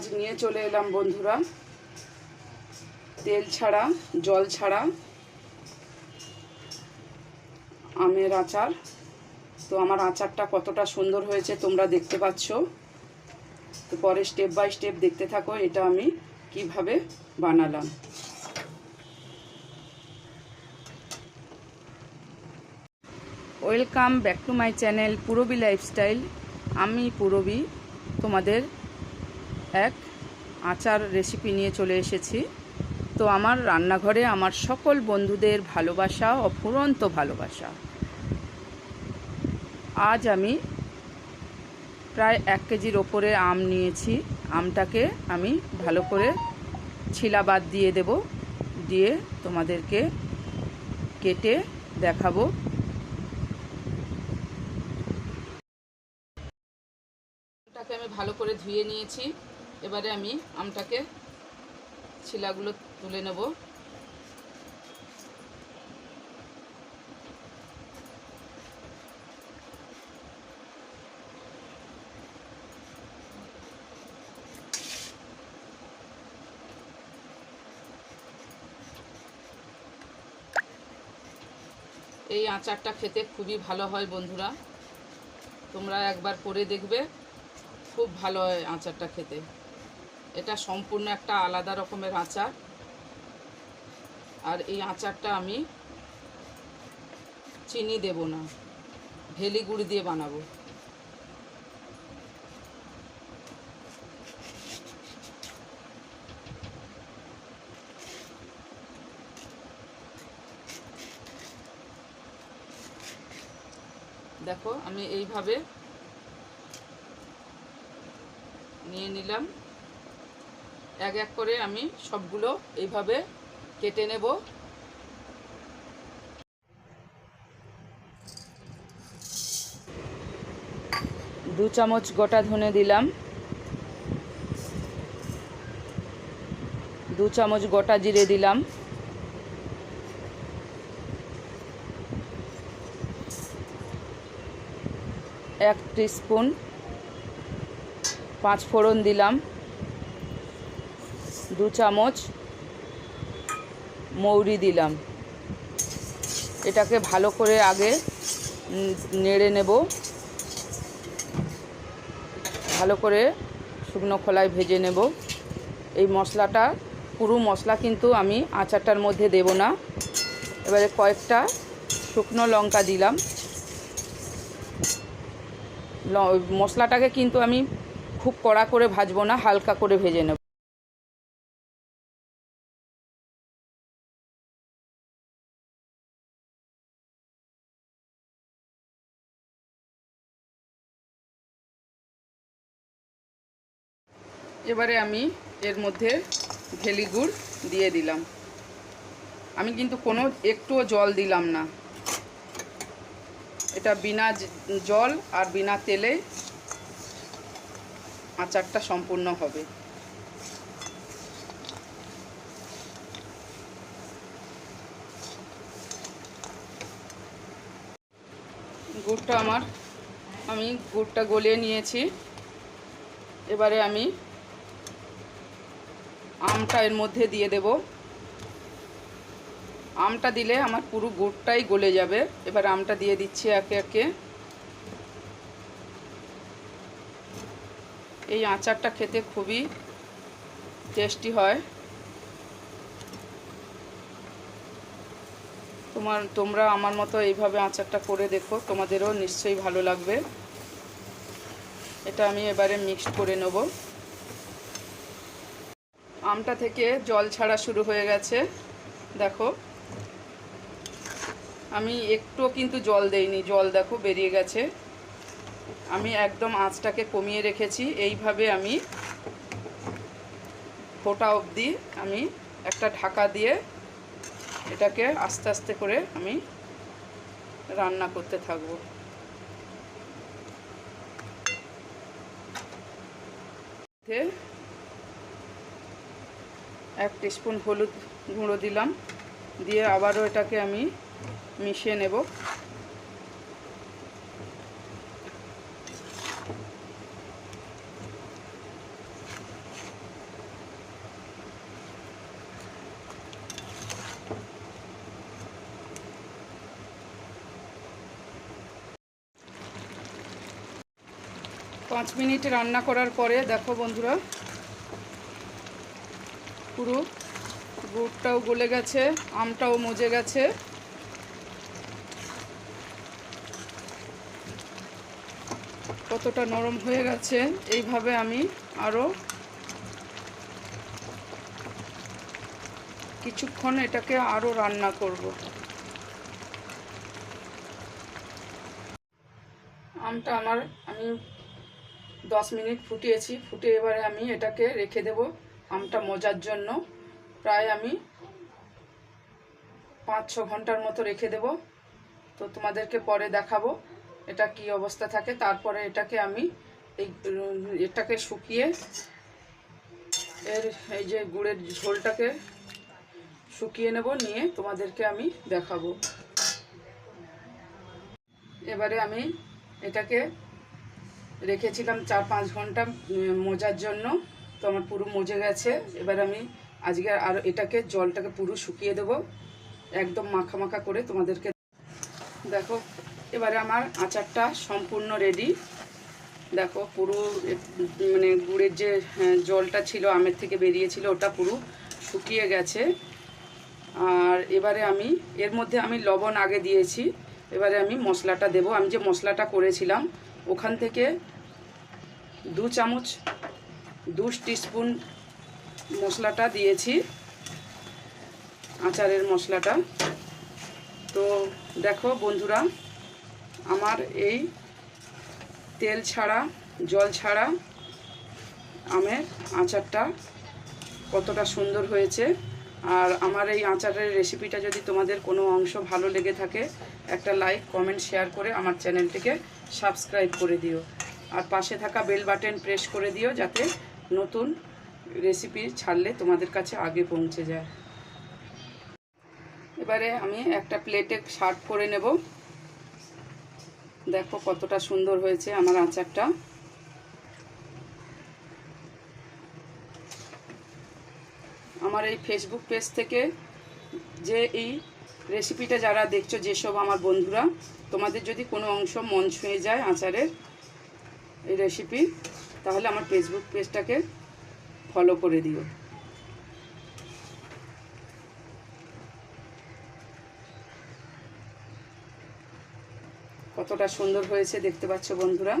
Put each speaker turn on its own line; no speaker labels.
আজ নিয়ে চলে এলাম বন্ধুরা। তেল ছাড়া, জল ছাড়া, আমের আচার। তো আমার আচারটা কতটা সুন্দর হয়েছে তোমরা দেখতে পাচ্ছ। তো পরে স্টেপ বাই স্টেপ দেখতে থাকো এটা আমি কীভাবে বানালাম। Welcome back to my channel Purbi lifestyle আমি পুরবি, তোমাদের এক, আচার রেসিপি নিয়ে চলে এসেছি। তো আমার রান্নাঘরে আমার সকল বন্ধুদের ভালোবাসা, অফুরন্ত ভালোবাসা। আজ আমি প্রায় এক কেজির ওপরে আম নিয়েছি। আমটাকে আমি ভালো করে ছিলা বাদ দিয়ে দেব। দিয়ে তোমাদেরকে কেটে দেখাবো। আমি ভালো করে ধুয়ে নিয়েছি। এবারে আমি আমটাকে ছিলাগুলো তুলে নেব। এই আচারটা খেতে খুবই ভালো হয় বন্ধুরা। তোমরা একবার করে দেখবে, খুব ভালো হয় আচারটা খেতে। এটা সম্পূর্ণ একটা আলাদা রকমের আচার। আর এই আচারটা আমি চিনি দেব না, ভেলি গুড় দিয়ে বানাবো। দেখো, আমি এইভাবে নিয়ে নিলাম। এক এক করে আমি সবগুলো এইভাবে কেটে নেব। দু চামচ গোটা ধনে দিলাম। দু চামচ গোটা জিরে দিলাম। এক স্পুন পাঁচ ফোড়ন দিলাম। দু চামচ মৌরি দিলাম। এটাকে ভালো করে আগে নেড়ে নেব। ভালো করে শুকনো খোলায় ভেজে নেব। এই মশলাটা, পুরো মশলা কিন্তু আমি আচারটার মধ্যে দেব না। এবারে কয়েকটা শুকনো লঙ্কা দিলাম। মশলাটাকে কিন্তু আমি খুব কড়া করে ভাজবো না, হালকা করে ভেজে নেব। এবারে আমি এর মধ্যে ভেলি গুড় দিয়ে দিলাম। আমি কিন্তু কোনো একটুও জল দিলাম না। এটা বিনা জল আর বিনা তেলে আচারটা সম্পূর্ণ হবে। গুড়টা আমার, আমি গুড়টা গলিয়ে নিয়েছি। এবারে আমি আমটা এর মধ্যে দিয়ে দেব। আমটা দিলে আমার পুরো গুড়টাই গলে যাবে। এবার আমটা দিয়ে দিচ্ছি একে একে। এই আচারটা খেতে খুবই টেস্টি হয়। তোমার, তোমরা আমার মতো এইভাবে আচারটা করে দেখো, তোমাদেরও নিশ্চয়ই ভালো লাগবে। এটা আমি এবারে মিক্সড করে নেব। আমটা থেকে জল ছাড়া শুরু হয়ে গেছে। দেখো। আমি একটু কিন্তু জল দেইনি, জল দেখো বেরিয়ে গেছে। আমি একদম আঁচটাকে কমিয়ে রেখেছি। এইভাবে আমি ফোটা অবধি আমি একটা ঢাকা দিয়ে এটাকে আস্তে আস্তে করে আমি রান্না করতে থাকব। এক স্পুন হলুদ গুঁড়ো দিলাম। দিয়ে আবারও এটাকে আমি মিশিয়ে নেব। পাঁচ মিনিট রান্না করার পরে দেখো বন্ধুরা পুরো। গুড়টাও গলে গেছে, আমটাও মজে গেছে। কতটা নরম হয়ে গেছে, এইভাবে আমি আরও কিছুক্ষণ এটাকে আরও রান্না করব। আমটা আমার, আমি দশ মিনিট ফুটিয়েছি, ফুটে এবারে আমি এটাকে রেখে দেব। আমটা মজার জন্য প্রায় আমি পাঁচ, ছ ঘণ্টার মতো রেখে দেব। তো তোমাদেরকে পরে দেখাবো এটা কি অবস্থা থাকে। তারপরে এটাকে আমি এই, এটাকে শুকিয়ে এর এই যে গুড়ের ঝোলটাকে শুকিয়ে নেব, নিয়ে তোমাদেরকে আমি দেখাবো। এবারে আমি এটাকে রেখেছিলাম চার, পাঁচ ঘণ্টা মোজার জন্য। তো আমার পুরো মজে গেছে। এবার আমি আজকে আর এটাকে, জলটাকে পুরো শুকিয়ে দেব। একদম মাখা মাখা করে তোমাদেরকে দেখো। এবারে আমার আচারটা সম্পূর্ণ রেডি দেখো পুরো মানে গুড়ের যে জলটা ছিল, আমের থেকে বেরিয়েছিল, ওটা পুরো শুকিয়ে গেছে। আর এবারে আমি, এর মধ্যে আমি লবণ আগে দিয়েছি। এবারে আমি মশলাটা দেব। আমি যে মশলাটা করেছিলাম, ওখান থেকে দু চামচ দু টিস্পুন মশলাটা দিয়েছি, আচারের মশলাটা। তো দেখো বন্ধুরা, আমার এই তেল ছাড়া, জল ছাড়া আমের আচারটা কতটা সুন্দর হয়েছে। আর আমার এই আচারের রেসিপিটা যদি তোমাদের কোনো অংশ ভালো লেগে থাকে, একটা লাইক, কমেন্ট, শেয়ার করে আমার চ্যানেলটিকে সাবস্ক্রাইব করে দিও। আর পাশে থাকা বেল বাটন প্রেস করে দিও যাতে নতুন রেসিপি ছাড়লে তোমাদের কাছে আগে পৌঁছে যায়। এবারে আমি একটা প্লেটে সার্ভ করে নেব। দেখো কতটা সুন্দর হয়েছে আমার আচারটা। আমার এই ফেসবুক পেজ থেকে যে এই রেসিপিটা যারা দেখছ, যেসব আমার বন্ধুরা, তোমাদের যদি কোনো অংশ মন ছুঁয়ে যায় আচারের, এই রেসিপি তাহলে আমার ফেসবুক পেজটাকে ফলো করে দিও। কতটা সুন্দর হয়েছে দেখতে পাচ্ছ বন্ধুরা।